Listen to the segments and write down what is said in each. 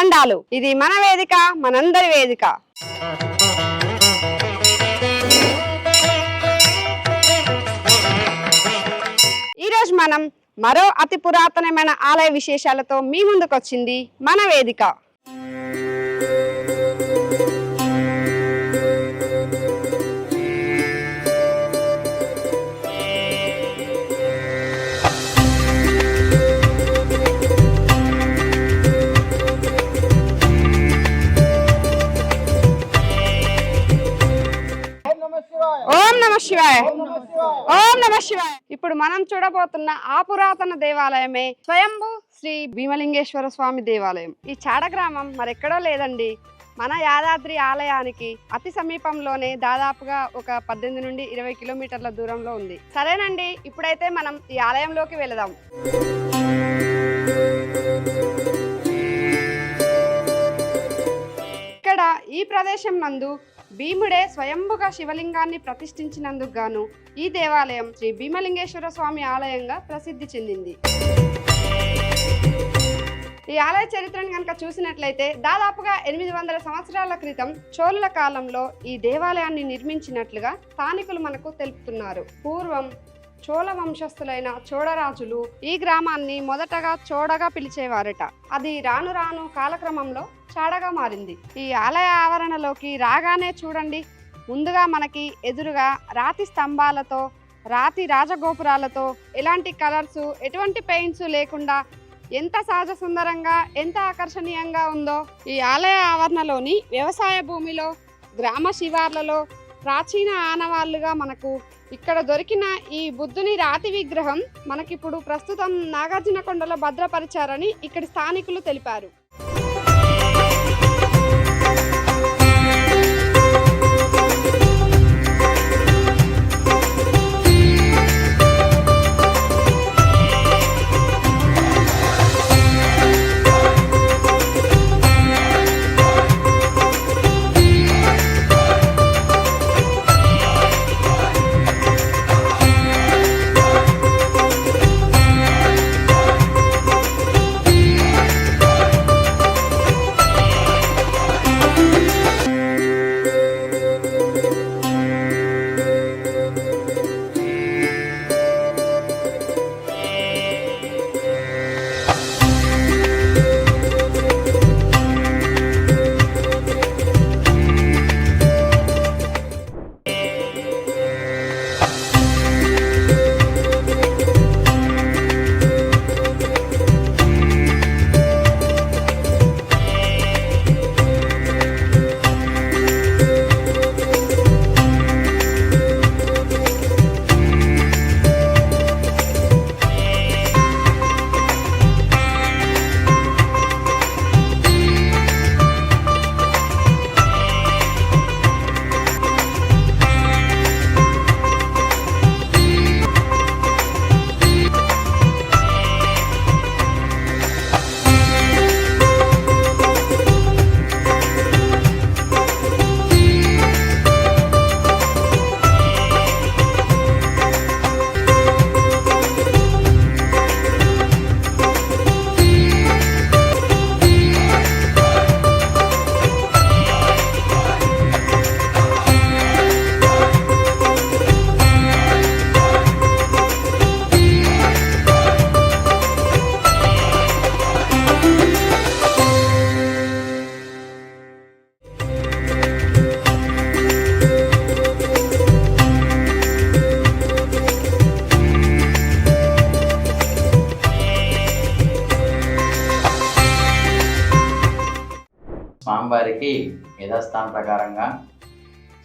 దేవుళ్ళకు ఇది మన వేదిక మనందరి వేదిక. ఈరోజు మనం మరో అతి పురాతనమైన ఆలయ విశేషాలతో మీ ముందుకు వచ్చింది మన వేదిక. శివాయ. ఓం నమ శివాయ. ఇప్పుడు మనం చూడబోతున్న ఆ పురాతన దేవాలయమే స్వయంభు శ్రీ భీమలింగేశ్వర స్వామి దేవాలయం. ఈ చాడ గ్రామం మరెక్కడో లేదండి. మన యాదాద్రి ఆలయానికి అతి సమీపంలోనే దాదాపుగా ఒక పద్దెనిమిది నుండి ఇరవై కిలోమీటర్ల దూరంలో ఉంది. సరేనండి ఇప్పుడైతే మనం ఈ ఆలయంలోకి వెళదాం. ఇక్కడ ఈ ప్రదేశం నందు భీముడే స్వయంభుగా శివలింగాన్ని ప్రతిష్ఠించినందుకు గాను ఈ దేవాలయం శ్రీ భీమలింగేశ్వర స్వామి ఆలయంగా ప్రసిద్ధి చెందింది. ఈ ఆలయ చరిత్రను కనుక చూసినట్లయితే దాదాపుగా ఎనిమిది వందల సంవత్సరాల క్రితం చోళుల కాలంలో ఈ దేవాలయాన్ని నిర్మించినట్లుగా స్థానికులు మనకు తెలుపుతున్నారు. పూర్వం చోళ వంశస్థులైన చోళరాజులు ఈ గ్రామాన్ని మొదటగా చోడగా పిలిచేవారట. అది రాను రాను కాలక్రమంలో చాడగా మారింది. ఈ ఆలయ ఆవరణలోకి రాగానే చూడండి. ముందుగా మనకి ఎదురుగా రాతి స్తంభాలతో రాతి రాజగోపురాలతో ఎలాంటి కలర్స్ ఎటువంటి పెయింట్స్ లేకుండా ఎంత సహజ సుందరంగా ఎంత ఆకర్షణీయంగా ఉందో ఈ ఆలయ ఆవరణలోని వ్యవసాయ భూమిలో గ్రామ శివార్లలో ప్రాచీన ఆనవాళ్ళుగా మనకు ఇక్కడ దొరికిన ఈ బుద్ధుని రాతి విగ్రహం మనకిప్పుడు ప్రస్తుతం నాగార్జునకొండలో భద్రపరిచారని ఇక్కడి స్థానికులు తెలిపారు.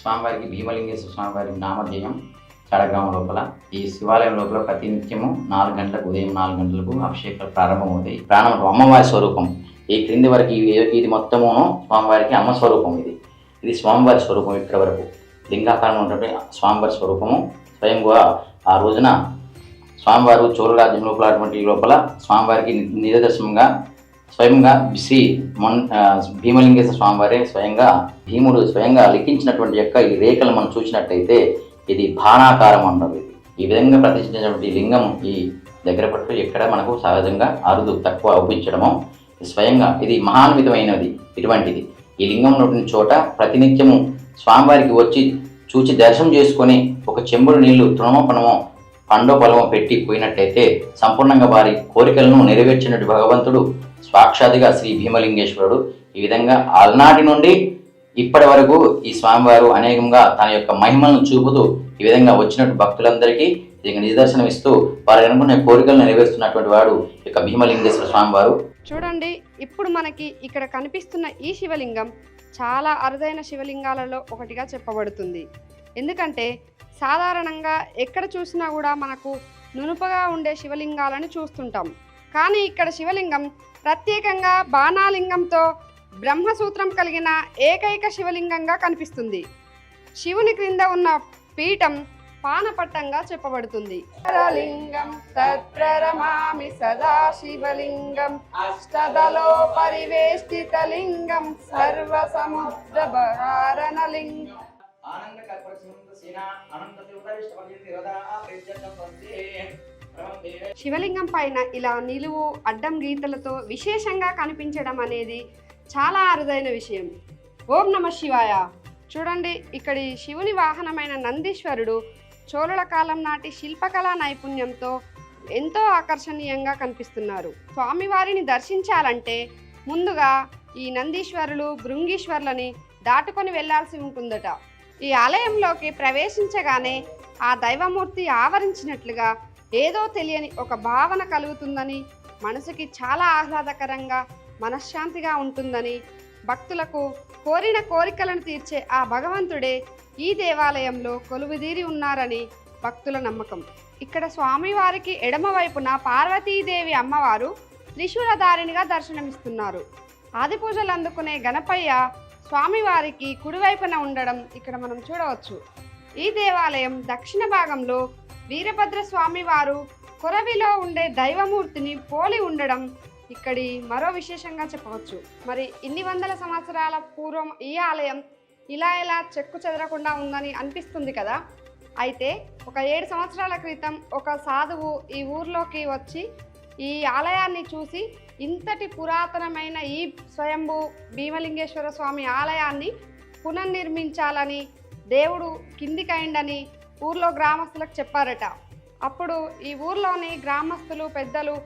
స్వామివారికి భీమలింగేశ్వర స్వామివారి నామధేయం చడగ్రామం లోపల. ఈ శివాలయం లోపల ప్రతి నిత్యము నాలుగు గంటలకు ఉదయం నాలుగు గంటలకు అభిషేకాలు ప్రారంభమవుతాయి. ప్రారంభం అమ్మవారి స్వరూపం. ఈ క్రింది వరకు ఇది మొత్తము స్వామివారికి అమ్మ స్వరూపం ఇది. ఇది స్వామివారి స్వరూపం ఇక్కడ వరకు. లింగాకారం ఉన్నటువంటి స్వామివారి స్వరూపము. స్వయంగా ఆ రోజున స్వామివారు చోళరాజ్యం లోపల అటువంటి లోపల స్వామివారికి నిదర్శనంగా స్వయంగా శ్రీ మొన్ భీమలింగేశ్వర స్వామివారే స్వయంగా భీముడు స్వయంగా లిఖించినటువంటి యొక్క ఈ రేఖలు మనం చూసినట్టయితే ఇది బాణాకారం అంటారు ఇది. ఈ విధంగా ప్రతిష్ఠించినటువంటి లింగం ఈ దగ్గర పట్టు ఎక్కడ మనకు సహజంగా అరుదు తక్కువ అవుపించడము స్వయంగా ఇది మహాన్వితమైనది ఇటువంటిది. ఈ లింగం ఉన్నటువంటి చోట ప్రతినిత్యము స్వామివారికి వచ్చి చూచి దర్శనం చేసుకొని ఒక చెంబుడు నీళ్ళు తృణమో పణమో పండో పెట్టి పోయినట్టయితే సంపూర్ణంగా వారి కోరికలను నెరవేర్చినట్టు భగవంతుడు స్వాక్షాదిగా శ్రీ భీమలింగేశ్వరుడు. ఈ విధంగా ఆల్నాటి నుండి ఇప్పటి వరకు ఈ స్వామివారు అనేకంగా తన యొక్క మహిమలను చూపుతూ ఈ విధంగా వచ్చినట్టు భక్తులందరికీ దీనికి నిదర్శనం ఇస్తూ వారు అనుకునే కోరికలను నెరవేరుస్తున్నటువంటి వాడు యొక్క భీమలింగేశ్వర స్వామివారు. చూడండి ఇప్పుడు మనకి ఇక్కడ కనిపిస్తున్న ఈ శివలింగం చాలా అరుదైన శివలింగాలలో ఒకటిగా చెప్పబడుతుంది. ఎందుకంటే సాధారణంగా ఎక్కడ చూసినా కూడా మనకు నునుపగా ఉండే శివలింగాలను చూస్తుంటాం. కానీ ఇక్కడ శివలింగం ప్రత్యేకంగా బాణాలింగంతో బ్రహ్మసూత్రం కలిగిన ఏకైక శివలింగంగా కనిపిస్తుంది. శివుని క్రింద ఉన్న పీఠం పానపట్టంగా చెప్పబడుతుంది. లింగం తత్ప్రరమామి సదా శివలింగం. అష్టదలో పరివేష్టిత లింగం. సర్వ సముద్ర బహారణ శివలింగం పైన ఇలా నిలువు అడ్డం గీతలతో విశేషంగా కనిపించడం అనేది చాలా అరుదైన విషయం. ఓం నమ శివాయ. చూడండి ఇక్కడి శివుని వాహనమైన నందీశ్వరుడు చోళుల కాలం నాటి శిల్పకళా నైపుణ్యంతో ఎంతో ఆకర్షణీయంగా కనిపిస్తున్నారు. స్వామివారిని దర్శించాలంటే ముందుగా ఈ నందీశ్వరులు భృంగీశ్వరులని దాటుకొని వెళ్ళాల్సి ఉంటుందట. ఈ ఆలయంలోకి ప్రవేశించగానే ఆ దైవమూర్తి ఆవరించినట్లుగా ఏదో తెలియని ఒక భావన కలుగుతుందని మనసుకి చాలా ఆహ్లాదకరంగా మనశ్శాంతిగా ఉంటుందని భక్తులకు కోరిన కోరికలను తీర్చే ఆ భగవంతుడే ఈ దేవాలయంలో కొలువుదీరి ఉన్నారని భక్తుల నమ్మకం. ఇక్కడ స్వామివారికి ఎడమవైపున పార్వతీదేవి అమ్మవారు త్రిశూలధారిణిగా దర్శనమిస్తున్నారు. ఆది పూజలు అందుకునే గణపయ్య స్వామివారికి కుడివైపున ఉండడం ఇక్కడ మనం చూడవచ్చు. ఈ దేవాలయం దక్షిణ భాగంలో వీరభద్ర స్వామివారు కొరవిలో ఉండే దైవమూర్తిని పోలి ఉండడం ఇక్కడి మరో విశేషంగా చెప్పవచ్చు. మరి ఇన్ని వందల సంవత్సరాల పూర్వం ఈ ఆలయం ఇలా ఇలా చెక్కు చెదరకుండా ఉందని అనిపిస్తుంది కదా? అయితే ఒక ఏడు సంవత్సరాల క్రితం ఒక సాధువు ఈ ఊర్లోకి వచ్చి ఈ ఆలయాన్ని చూసి ఇంతటి పురాతనమైన ఈ స్వయంభూ భీమలింగేశ్వర స్వామి ఆలయాన్ని పునర్నిర్మించాలని దేవుడు కిందికైండని ఊర్లో గ్రామస్తులకు చెప్పారట. అప్పుడు ఈ ఊర్లోని గ్రామస్తులు పెద్దలు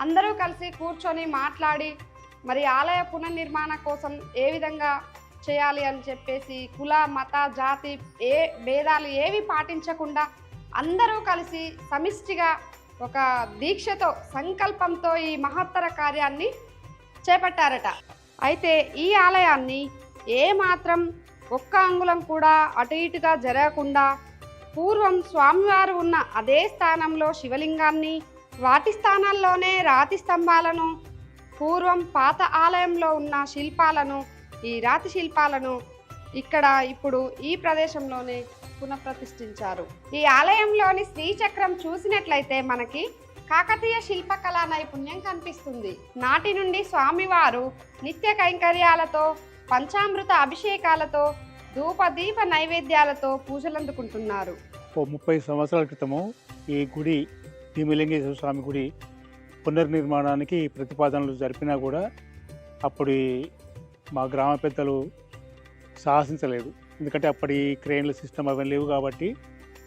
అందరూ కలిసి కూర్చొని మాట్లాడి మరి ఆలయ పునర్నిర్మాణ కోసం ఏ విధంగా చేయాలి అని చెప్పేసి కుల మత జాతి ఏ భేదాలు ఏవి పాటించకుండా అందరూ కలిసి సమిష్టిగా ఒక దీక్షతో సంకల్పంతో ఈ మహత్తర కార్యాన్ని చేపట్టారట. అయితే ఈ ఆలయాన్ని ఏమాత్రం ఒక్క అంగుళం కూడా అటు ఇటుగా జరగకుండా పూర్వం స్వామివారు ఉన్న అదే స్థానంలో శివలింగాన్ని వాటి స్థానాల్లోనే రాతి స్తంభాలను పూర్వం పాత ఆలయంలో ఉన్న శిల్పాలను ఈ రాతి శిల్పాలను ఇక్కడ ఇప్పుడు ఈ ప్రదేశంలోనే పునఃప్రతిష్ఠించారు. ఈ ఆలయంలోని శ్రీచక్రం చూసినట్లయితే మనకి కాకతీయ శిల్పకళా నైపుణ్యం కనిపిస్తుంది. నాటి నుండి స్వామివారు నిత్య కైంకర్యాలతో పంచామృత అభిషేకాలతో ధూపదీప నైవేద్యాలతో పూజలందుకుంటున్నారు. ఓ ముప్పై సంవత్సరాల క్రితము ఈ గుడి భీమలింగేశ్వర స్వామి గుడి పునర్నిర్మాణానికి ప్రతిపాదనలు జరిపినా కూడా అప్పుడు మా గ్రామ పెద్దలు సాహసించలేదు. ఎందుకంటే అప్పటి క్రేన్ల సిస్టమ్ అవన్నీ లేవు కాబట్టి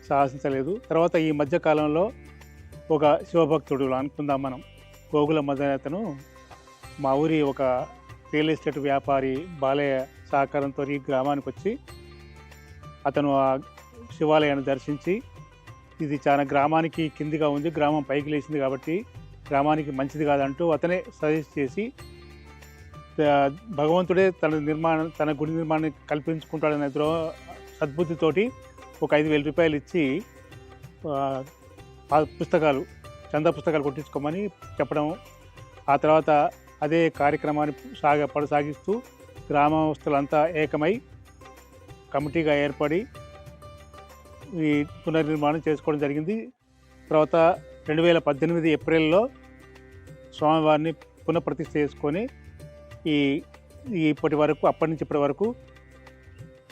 సాహసించలేదు. తర్వాత ఈ మధ్యకాలంలో ఒక శివభక్తుడు అనుకుందాం మనం గోగుల మధ్యనేతను అతను. మా ఊరి ఒక రియల్ ఎస్టేట్ వ్యాపారి బాలయ్య సహకారంతో ఈ గ్రామానికి వచ్చి అతను ఆ శివాలయాన్ని దర్శించి ఇది చాలా గ్రామానికి కిందిగా ఉంది గ్రామం పైకి లేచింది కాబట్టి గ్రామానికి మంచిది కాదంటూ అతనే సజెస్ట్ చేసి భగవంతుడే తన నిర్మాణం తన గుడి నిర్మాణాన్ని కల్పించుకుంటాడనే ద్రో సద్బుద్ధితోటి ఒక ఐదు వేల రూపాయలు ఇచ్చి ఆ, పుస్తకాలు చందా పుస్తకాలు కొట్టించుకోమని చెప్పడం. ఆ తర్వాత అదే కార్యక్రమాన్ని సాగ పడసాగిస్తూ గ్రామస్తులంతా ఏకమై కమిటీగా ఏర్పడి ఈ పునర్నిర్మాణం చేసుకోవడం జరిగింది. తర్వాత రెండు వేల పద్దెనిమిది ఏప్రిల్లో స్వామివారిని పునఃప్రతిష్ఠ చేసుకొని ఈ ఇప్పటి వరకు అప్పటి నుంచి ఇప్పటి వరకు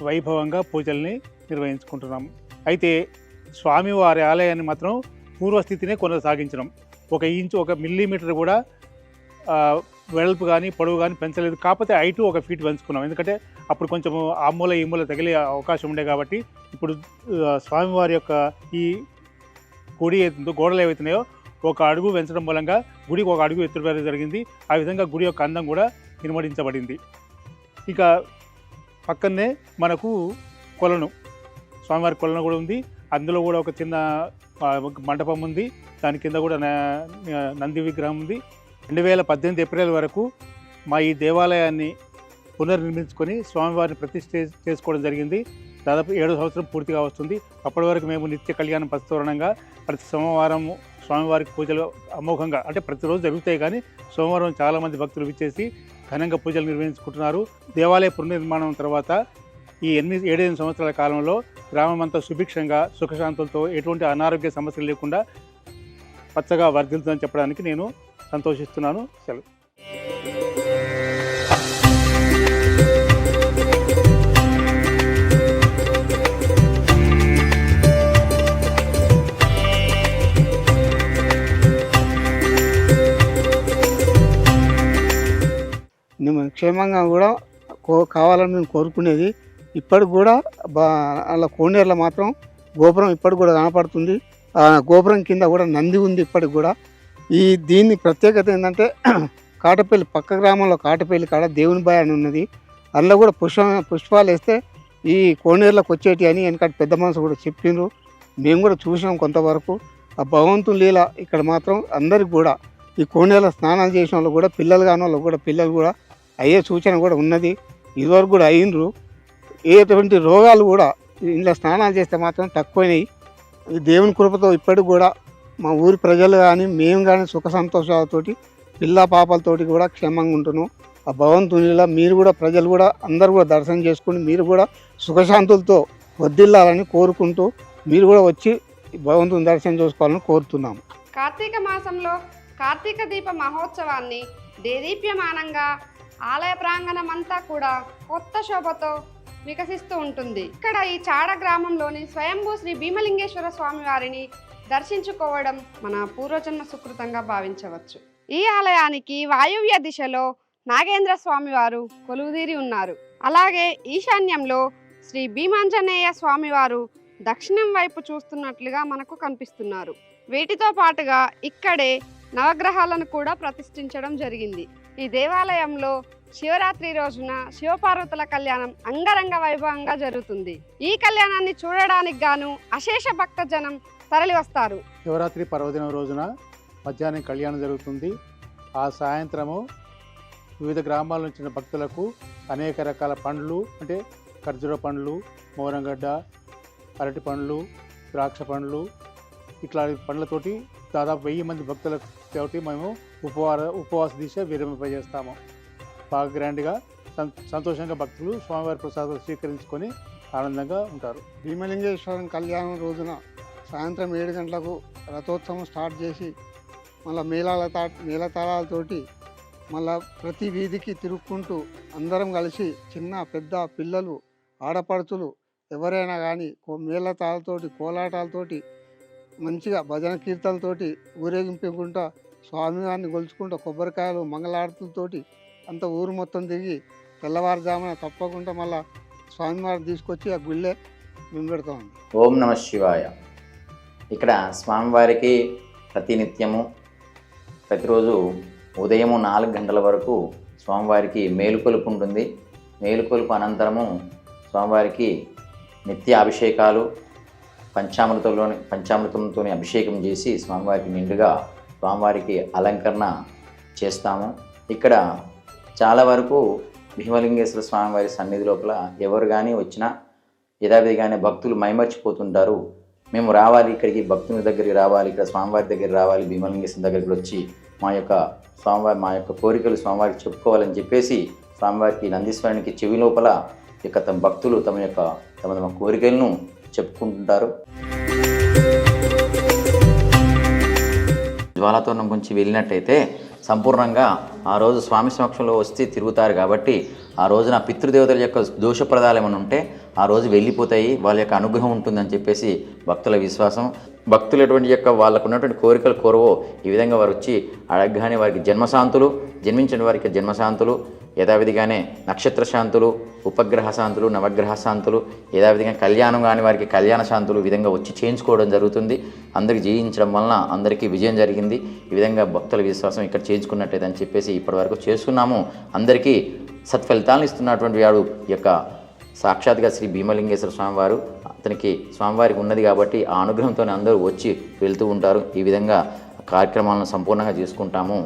వైభవంగా పూజల్ని నిర్వహించుకుంటున్నాం. అయితే స్వామివారి ఆలయాన్ని మాత్రం పూర్వస్థితినే కొనసాగించడం. ఒక ఇంచు ఒక మిల్లీమీటర్ కూడా వెడల్పు కానీ పొడవు కానీ పెంచలేదు. కాకపోతే హైట్ ఒక ఫీట్ పెంచుకున్నాం. ఎందుకంటే అప్పుడు కొంచెం ఆ మూల ఈ మూల తగిలే అవకాశం ఉండే కాబట్టి ఇప్పుడు స్వామివారి యొక్క ఈ గుడి గోడలు ఏవైతున్నాయో ఒక అడుగు పెంచడం మూలంగా గుడికి ఒక అడుగు ఎత్తుడు జరిగింది. ఆ విధంగా గుడి యొక్క అందం కూడా నిర్మడించబడింది. ఇక పక్కనే మనకు కొలను. స్వామివారి కొలను కూడా ఉంది. అందులో కూడా ఒక చిన్న ఒక మండపం ఉంది. దాని కింద కూడా నంది విగ్రహం ఉంది. రెండు వేల పద్దెనిమిది ఏప్రిల్ వరకు మా ఈ దేవాలయాన్ని పునర్నిర్మించుకొని స్వామివారిని ప్రతిష్ఠ చేసుకోవడం జరిగింది. దాదాపు ఏడు సంవత్సరం పూర్తిగా వస్తుంది. అప్పటి వరకు మేము నిత్య కళ్యాణం పస్తోరణంగా ప్రతి సోమవారం స్వామివారికి పూజలు అమోఘంగా అంటే ప్రతిరోజు జరుగుతాయి కానీ సోమవారం చాలామంది భక్తులు విచ్చేసి ఘనంగా పూజలు నిర్వహించుకుంటున్నారు. దేవాలయ పునర్నిర్మాణం తర్వాత ఈ ఎనిమిది ఏడెనిమిది సంవత్సరాల కాలంలో గ్రామమంతా సుభిక్షంగా సుఖశాంతులతో ఎటువంటి అనారోగ్య సమస్యలు లేకుండా పచ్చగా వర్ధిల్తుందని చెప్పడానికి నేను సంతోషిస్తున్నాను. సెలవు. క్షేమంగా కూడా కో కావాలని మేము కోరుకునేది. ఇప్పటికి కూడా బా అలా కోనేరులో మాత్రం గోపురం ఇప్పటికి కూడా కనపడుతుంది. ఆ గోపురం కింద కూడా నంది ఉంది ఇప్పటికి కూడా. ఈ దీన్ని ప్రత్యేకత ఏంటంటే కాటపల్లి పక్క గ్రామంలో కాటపల్లి కాడ దేవుని బాయ్ అని ఉన్నది. అందులో కూడా పుష్ప పుష్పాలు వేస్తే ఈ కోనేరులోకి వచ్చేటి అని వెనకటి పెద్ద మనసు కూడా చెప్పిండ్రు. మేము కూడా చూసినాం కొంతవరకు. ఆ భగవంతుని లీల ఇక్కడ మాత్రం అందరికి కూడా ఈ కోనేరులో స్నానాలు చేసిన వాళ్ళు కూడా పిల్లలు కాని వాళ్ళు కూడా పిల్లలు కూడా అయ్యే సూచన కూడా ఉన్నది. ఇదివరకు కూడా అయినరు ఎటువంటి రోగాలు కూడా ఇంట్లో స్నానాలు చేస్తే మాత్రం తక్కువైనాయి. ఈ దేవుని కృపతో ఇప్పటికి కూడా మా ఊరి ప్రజలు కానీ మేము కానీ సుఖ సంతోషాలతోటి పిల్ల పాపలతోటి కూడా క్షేమంగా ఉంటున్నాం. ఆ భగవంతునిలా మీరు కూడా ప్రజలు కూడా అందరూ కూడా దర్శనం చేసుకుని మీరు కూడా సుఖశాంతులతో వద్దిల్లాలని కోరుకుంటూ మీరు కూడా వచ్చి భగవంతుని దర్శనం చేసుకోవాలని కోరుతున్నాము. కార్తీక మాసంలో కార్తీక దీప మహోత్సవాన్ని దేదీప్యమానంగా ఆలయ ప్రాంగణం అంతా కూడా కొత్త శోభతో వికసిస్తూ ఉంటుంది. ఇక్కడ ఈ చాడ గ్రామంలోని స్వయంభూ శ్రీ భీమలింగేశ్వర స్వామి వారిని దర్శించుకోవడం మన పూర్వజన్మ సుకృతంగా భావించవచ్చు. ఈ ఆలయానికి వాయువ్య దిశలో నాగేంద్ర స్వామి వారు కొలువుదీరి ఉన్నారు. అలాగే ఈశాన్యంలో శ్రీ భీమాంజనేయ స్వామివారు దక్షిణం వైపు చూస్తున్నట్లుగా మనకు కనిపిస్తున్నారు. వీటితో పాటుగా ఇక్కడే నవగ్రహాలను కూడా ప్రతిష్ఠించడం జరిగింది. ఈ దేవాలయంలో శివరాత్రి రోజున శివపార్వతుల కళ్యాణం అంగరంగ వైభవంగా జరుగుతుంది. ఈ కళ్యాణాన్ని చూడడానికి గాను అశేష భక్తజనం తరలి వస్తారు. శివరాత్రి పర్వదినం రోజున మధ్యాహ్నం కళ్యాణం జరుగుతుంది. ఆ సాయంత్రము వివిధ గ్రామాల నుంచి భక్తులకు అనేక రకాల పండ్లు అంటే ఖర్జూర పండ్లు మోరంగడ్డ అరటి పండ్లు ద్రాక్ష పండ్లు ఇట్లా పండ్లతోటి దాదాపు వెయ్యి మంది భక్తులకు మేము ఉపవార ఉపవాస దీక్ష విరమింపజేస్తాము. బాగా గ్రాండ్గా సంతోషంగా భక్తులు స్వామివారి ప్రసాదాలు స్వీకరించుకొని ఆనందంగా ఉంటారు. భీమలింగేశ్వరం కళ్యాణం రోజున సాయంత్రం ఏడు గంటలకు రథోత్సవం స్టార్ట్ చేసి మళ్ళీ మేళాల తా మేళతాళాలతోటి మళ్ళీ ప్రతి వీధికి తిరుక్కుంటూ అందరం కలిసి చిన్న పెద్ద పిల్లలు ఆడపడుచులు ఎవరైనా కానీ మేళతాళతోటి కోలాటాలతోటి మంచిగా భజన కీర్తనలతోటి ఊరేగింపుకుంటా స్వామివారిని గొలుచుకుంటూ కొబ్బరికాయలు మంగళారతులతోటి అంత ఊరు మొత్తం తిరిగి తెల్లవారుజామున తప్పకుండా మళ్ళా స్వామివారిని తీసుకొచ్చి ఆ గుళ్ళే మేము పెడతామండి ఓం నమ శివాయ. ఇక్కడ స్వామివారికి ప్రతినిత్యము ప్రతిరోజు ఉదయము నాలుగు గంటల వరకు స్వామివారికి మేలుకొలుపు ఉంటుంది మేలుకొలుపు అనంతరము స్వామివారికి నిత్య అభిషేకాలు పంచామృతంలోని పంచామృతంతో అభిషేకం చేసి స్వామివారికి నిండుగా స్వామివారికి అలంకరణ చేస్తాము. ఇక్కడ చాలా వరకు భీమలింగేశ్వర స్వామివారి సన్నిధి లోపల ఎవరు కానీ వచ్చినా యథావిధిగానే భక్తులు మైమర్చిపోతుంటారు. మేము రావాలి ఇక్కడికి భక్తుని దగ్గరికి రావాలి ఇక్కడ స్వామివారి దగ్గర రావాలి భీమలింగేశ్వర దగ్గరికి వచ్చి మా యొక్క స్వామివారి మా యొక్క కోరికలు స్వామివారికి చెప్పుకోవాలని చెప్పేసి స్వామివారికి నందీశ్వరునికి చెవి లోపల ఇక తమ భక్తులు తమ యొక్క తమ తమ కోరికలను చెప్పుకుంటుంటారు. జ్వాలతోరణం గురించి వెళ్ళినట్టయితే సంపూర్ణంగా ఆ రోజు స్వామి సమక్షంలో వస్తే తిరుగుతారు కాబట్టి ఆ రోజున పితృదేవతల యొక్క దోషప్రదాలు ఏమైనా ఉంటే ఆ రోజు వెళ్ళిపోతాయి వాళ్ళ యొక్క అనుగ్రహం ఉంటుందని చెప్పేసి భక్తుల విశ్వాసం. భక్తులు ఎటువంటి యొక్క వాళ్ళకు ఉన్నటువంటి కోరికలు కోరవో ఈ విధంగా వారు వచ్చి అడగగానే వారికి జన్మశాంతులు జన్మించిన వారికి జన్మశాంతులు యథావిధిగానే నక్షత్ర శాంతులు ఉపగ్రహ శాంతులు నవగ్రహ శాంతులు యథావిధంగా కళ్యాణం కాని వారికి కళ్యాణ శాంతులు విధంగా వచ్చి చేయించుకోవడం జరుగుతుంది. అందరికి జయించడం వలన అందరికీ విజయం జరిగింది. ఈ విధంగా భక్తుల విశ్వాసం ఇక్కడ చేయించుకున్నట్టయితే అని చెప్పేసి ఇప్పటివరకు చేసుకున్నాము అందరికీ సత్ఫలితాలను ఇస్తున్నటువంటి వాడు ఈ యొక్క సాక్షాత్గా శ్రీ భీమలింగేశ్వర స్వామివారు. అతనికి స్వామివారికి ఉన్నది కాబట్టి ఆ అనుగ్రహంతో అందరూ వచ్చి వెళ్తూ ఉంటారు. ఈ విధంగా కార్యక్రమాలను సంపూర్ణంగా చేసుకుంటాము.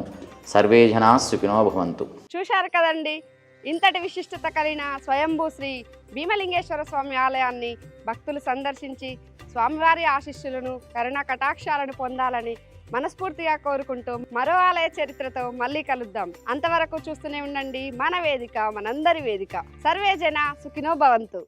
సర్వే జనా సుఖినో భవంతు. చూశారు కదండి? ఇంతటి విశిష్టత కలిగిన స్వయంభూ శ్రీ భీమలింగేశ్వర స్వామి ఆలయాన్ని భక్తులు సందర్శించి స్వామివారి ఆశిష్యులను కరుణ కటాక్షాలను పొందాలని మనస్ఫూర్తిగా కోరుకుంటూ మరో ఆలయ చరిత్రతో మళ్ళీ కలుద్దాం. అంతవరకు చూస్తూనే ఉండండి మన వేదిక మనందరి వేదిక. సర్వే జన సుఖినో భవంతు.